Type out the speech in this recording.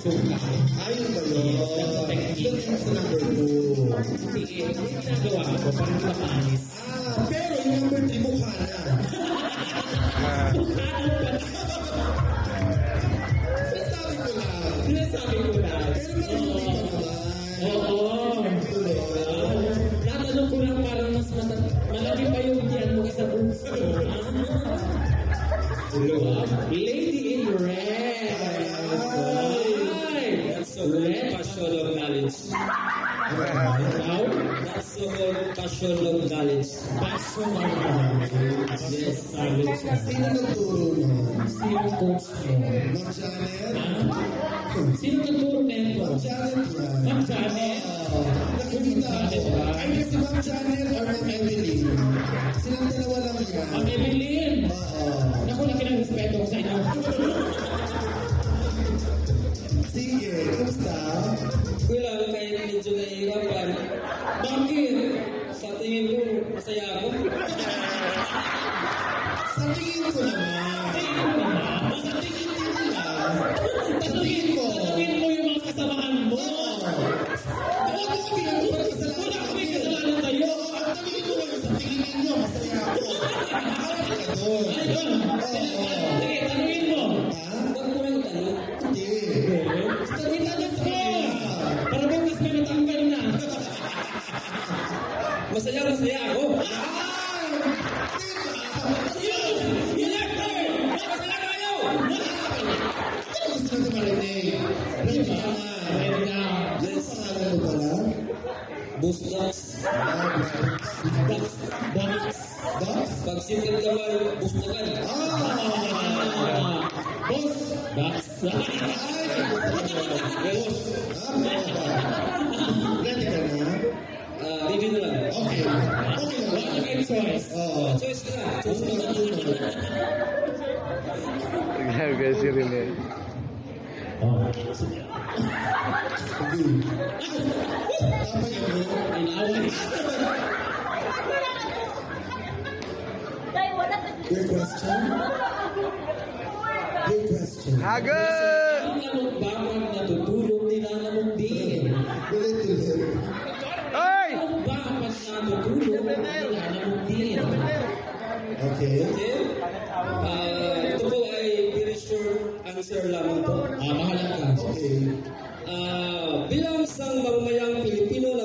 suka. Ayun ba yun? Doon yung sa number two. Hindi eh, ko, parang hindi mapanis. Ah, pero yung number three mukha na. Sinasabi ko lang. Sinasabi ko lang. Pero maluluti ka naman. Oo. Natanong ko lang parang mas malaki pa yung diyan mo sa bunso. Diba? Lady Passover, passion of balance. Passion of balance. Yes, I will. Sino nagturo mo? Sino coach mo? Magjanet? Sino nagturo mo? Magjanet, right? Magjanet? Nakikita medyo nahihirapan. Bakit? Sa tingin ko, masaya ako. Sa tingin ko naman. Tingin mo naman. Sa tingin din nila. Sa tingin mo. Sa tingin mo yung mga kasamahan mo. Huwag mo kami lang para kasalanan Wala kami kasalanan sa'yo. Oo, tingin ko lang sa tingin ninyo, masaya ako. Harap ka doon. Ayun. Sige, tanungin mo. Ha? Masaya masaya ako. Busdas. Busdas. Busdas. Busdas. Pag sipin ka ba, bustakan. Ah! Bus. Bus. Bus. Bus. Bus. Bus. Bus. Bus. Ginagawa si Rene. Oh. Your question? Your question. Agad! Ang lamang bakang natutulog din. Ulit ulit. Ay! Ang bakang natutulog ni Nanamong din. Okay. Okay? Ah, ito po ay very short answer lamang po. Ah, mahalan ka. Okay. Ah, bilang isang mamamayang Pilipino,